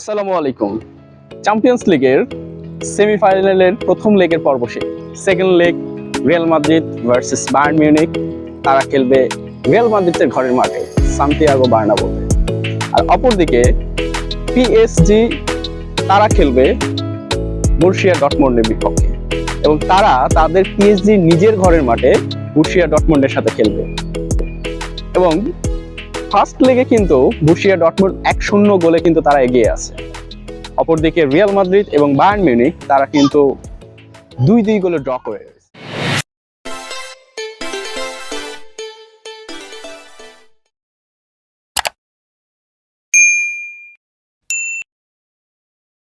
আসসালামু আলাইকুম। চ্যাম্পিয়ন্স লিগের সেমিফাইনালের প্রথম লেগের পর্ব শেষ। Second leg Real Madrid versus Bayern Munich তারা খেলবে রিয়াল মাদ্রিদের ঘরের মাঠে সান্তিয়াগো বার্নাবোতে আর অপরদিকে পিএসজি তারা খেলবে বর্ষিয়া ডটমন্ডের বিপক্ষে। এবং তারা তাদের পিএসজি নিজের ঘরের মাঠে বুর্শিয়া ডটমন্ডের সাথে খেলবে। এবং ফার্স্ট লেগে কিন্তু বুসিয়া ডটমুর এক শূন্য গোলে কিন্তু তারা এগিয়ে আছে। অপরদিকে রিয়াল মাদ্রিদ এবং বায়ার্ন মিউনিক তারা কিন্তু দুই দুই গোলে ড্র করে।